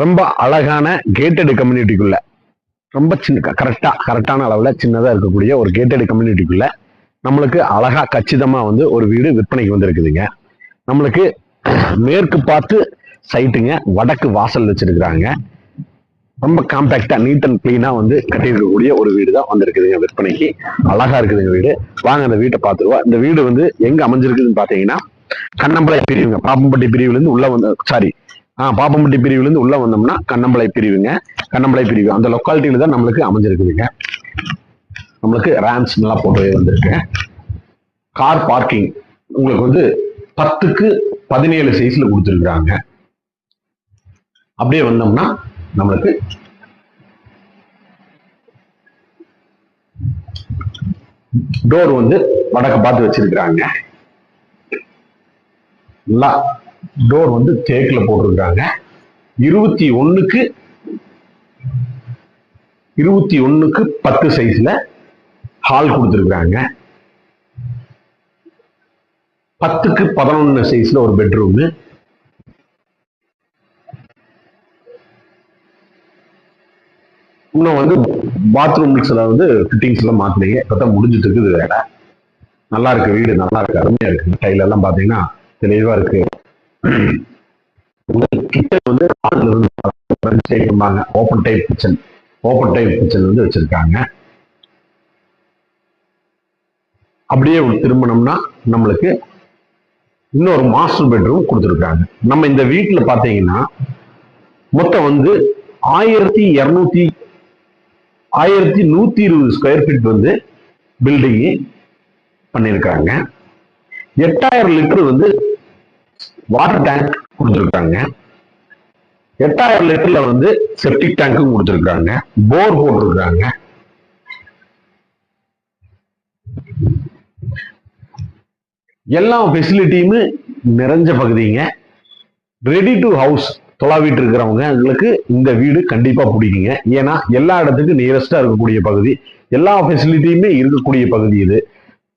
ரொம்ப அழகான கேட்டடு கம்யூனிட்டிக்குள்ள ரொம்ப சின்ன கரெக்டாக கரெக்டான அளவில் சின்னதாக இருக்கக்கூடிய ஒரு கேட்டட் கம்யூனிட்டிக்குள்ள நம்மளுக்கு அழகாக கச்சிதமாக வந்து ஒரு வீடு விற்பனைக்கு வந்திருக்குதுங்க. நம்மளுக்கு மேற்கு பார்த்து சைட்டுங்க வடக்கு வாசல் வச்சிருக்கிறாங்க. ரொம்ப காம்பாக்டா நீட் அண்ட் கிளீனா வந்து கட்டியிருக்கக்கூடிய ஒரு வீடு தான் வந்திருக்குதுங்க விற்பனைக்கு. அழகா இருக்குதுங்க வீடு. வாங்க அந்த வீட்டை பார்த்துருவோம். இந்த வீடு வந்து எங்க அமைஞ்சிருக்குதுன்னு பாத்தீங்கன்னா கண்ணம்பளை பிரிவுங்க பாப்பம்பட்டி பிரிவுல இருந்து உள்ள வந்து சாரி பாப்பம்பட்டி பிரிவுல இருந்து உள்ள வந்தோம்னா கண்ணம்பளை பிரிவுங்க. கண்ணம்பளை பிரிவு அந்த லொக்காலிட்டியில தான் நம்மளுக்கு அமைஞ்சிருக்குதுங்க. நம்மளுக்கு ரேம்ஸ் நல்லா போட்டு வந்திருக்கு. கார் பார்க்கிங் உங்களுக்கு வந்து பத்துக்கு பதினேழு சைஸ்ல கொடுத்துருக்குறாங்க. அப்படியே வந்தோம்னா நம்மளுக்கு டோர் வந்து வடக்க பார்த்து வச்சிருக்கிறாங்க. நல்லா டோர் வந்து தேக்குல போட்டிருக்காங்க. இருபத்தி ஒண்ணுக்கு இருபத்தி ஒண்ணுக்கு பத்து சைஸ்ல ஹால் கொடுத்துருக்காங்க. பத்துக்கு பதினொன்னு சைஸ்ல ஒரு பெட்ரூம் இன்னும் வந்து பாத்ரூம்ஸ்ல வந்து ஃபிட்டிங்ஸ்லாம் எல்லாம் இப்போ தான் முடிஞ்சிட்டு இருக்குது வேலை. நல்லா இருக்கு வீடு நல்லா இருக்கு. அருமையா இருக்கு. டைலெல்லாம் எல்லாம் பாத்தீங்கன்னா இருக்குது உங்கள் கிச்சன் வந்து ஹாலில் இருந்து front சைடும்பாங்க open type kitchen open type kitchen வந்து வச்சிருக்காங்க. அப்படியே திரும்பினோம்னா நம்மளுக்கு இன்னொரு மாஸ்டர் பெட்ரூம் கொடுத்துருக்காங்க. நம்ம இந்த வீட்டில் பார்த்தீங்கன்னா மொத்தம் வந்து ஆயிரத்தி இரநூத்தி ஆயிரத்தி நூத்தி இருபது ஸ்கொயர் ஃபீட் வந்து பில்டிங்கு பண்ணியிருக்காங்க. எட்டாயிரம் லிட்டர் வந்து வாட்டர் டேங்க் கொடுத்துருக்காங்க. எட்டாயிரம் லிட்டர்ல வந்து செப்டிக் டேங்க்கும் கொடுத்துருக்காங்க. போர் போட்டிருக்காங்க. எல்லா ஃபெசிலிட்டியுமே நிறைஞ்ச பகுதிங்க. ரெடி டு ஹவுஸ் தொலாவிட்டு இருக்கிறவங்க இருக்கிறவங்களுக்கு இந்த வீடு கண்டிப்பா பிடிக்குங்க. ஏன்னா எல்லா இடத்துக்கும் நியரஸ்டா இருக்கக்கூடிய பகுதி. எல்லா ஃபெசிலிட்டியுமே இருக்கக்கூடிய பகுதி இது.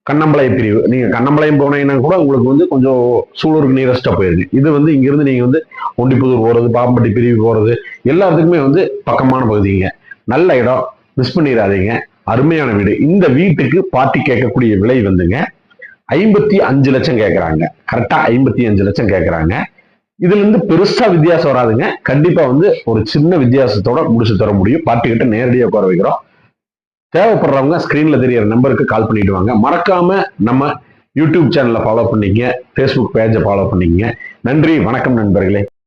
கண்ணம்பளை பிரிவு. நீங்கள் கண்ணம்பளையம் போனீங்கன்னா கூட உங்களுக்கு வந்து கொஞ்சம் சூலூருக்கு நியரஸ்டா போயிருங்க இது வந்து இங்கிருந்து நீங்கள் வந்து ஒண்டிப்புதூர் போகிறது பாம்பட்டி பிரிவு போறது எல்லாத்துக்குமே வந்து பக்கமான பகுதிங்க நல்ல இடம். மிஸ் பண்ணிடாதீங்க. அருமையான வீடு. இந்த வீட்டுக்கு பார்ட்டி கேட்கக்கூடிய விலை வந்துங்க ஐம்பத்தி அஞ்சு லட்சம் கேட்கறாங்க கரெக்டாக ஐம்பத்தி அஞ்சு லட்சம் கேட்குறாங்க இதுல இருந்து வித்தியாசம் வராதுங்க. கண்டிப்பாக வந்து ஒரு சின்ன வித்தியாசத்தோட முடிச்சு தர முடியும். பார்ட்டி கிட்ட நேரடியாக உட்கார வைக்கிறோம். தேவைப்படுறவங்க ஸ்க்ரீன்ல தெரியற நம்பருக்கு கால் பண்ணிட்டு வாங்க மறக்காம நம்ம யூடியூப் சேனலை ஃபாலோ பண்ணிக்கங்க. ஃபேஸ்புக் பேஜை ஃபாலோ பண்ணிக்கங்க. நன்றி வணக்கம் நண்பர்களே.